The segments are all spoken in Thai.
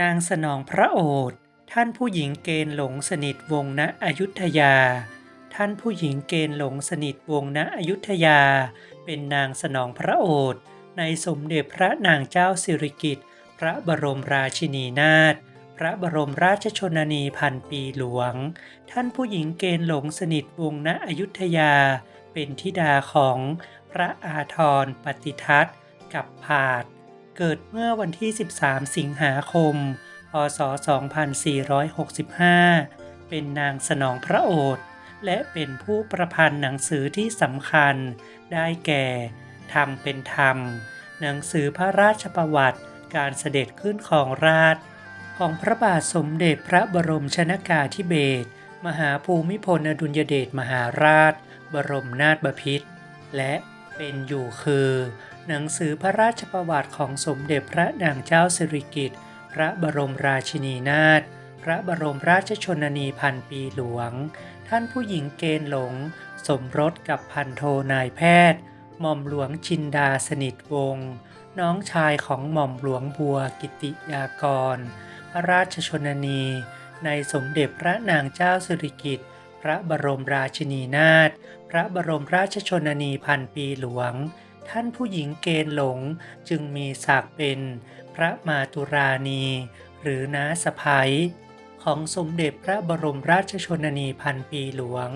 นางสนองพระโอษฐ์ท่านผู้หญิงเกณฑ์หลงสนิทวงณอยุธยา ท่านผู้หญิงเกณฑ์หลงสนิทวงณอยุธยา เป็นนางสนองพระโอษฐ์ในสมเด็จพระนางเจ้าสิริกิติ์พระบรมราชินีนาถพระบรมราชชนนีพันปีหลวง ท่านผู้หญิงเกณฑ์หลงสนิทวงณอยุธยา เป็นธิดาของพระอาทรปฏิทัตกับผาด เกิดเมื่อวันที่ 13 สิงหาคม พศ 2465 เป็นนางสนองพระโอษฐ์และเป็นผู้ประพันธ์หนังสือที่สำคัญ ได้แก่ ธรรมเป็นธรรม หนังสือพระราชประวัติการเสด็จขึ้นของราช ของพระบาทสมเด็จพระบรมชนากาธิเบศรมหาภูมิพลอดุลยเดชมหาราช บรมนาถบพิตรและ เป็นอยู่คือ หนังสือพระราชประวัติของสมเด็จพระนางเจ้าสิริกิติ์พระบรมราชินีนาถพระบรมราชชนนีพันปีหลวง ท่านผู้หญิงเกณฑ์หลง สมรสกับพันโทนายแพทย์ หม่อมหลวงจินดาสนิทวงศ์น้องชายของหม่อมหลวงบัวกิติยากร พระราชชนนี ในสมเด็จพระนางเจ้าสิริกิติ์ พระบรมราชินีนาถ พระบรมราชชนนีพันปีหลวง ท่านผู้หญิงเกณฑ์หลงจึงมีศักดิ์เป็น พระมาตุราณี หรือน้าสะพ้ยของสมเด็จพระบรมราชชนนีพันปีหลวง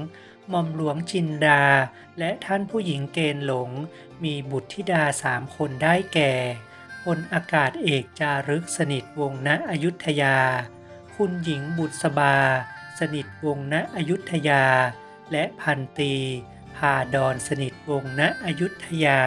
หม่อมหลวงจินดา และท่านผู้หญิงเกณฑ์หลง มีบุตรธิดาสามคนได้แก่พลอากาศเอกจารึกสนิทวงศ์ณอยุธยา คุณหญิงบุษบา สนิทวงศ์ณอยุธยา และพันตีพาดอนสนิทวงศ์ณอยุธยา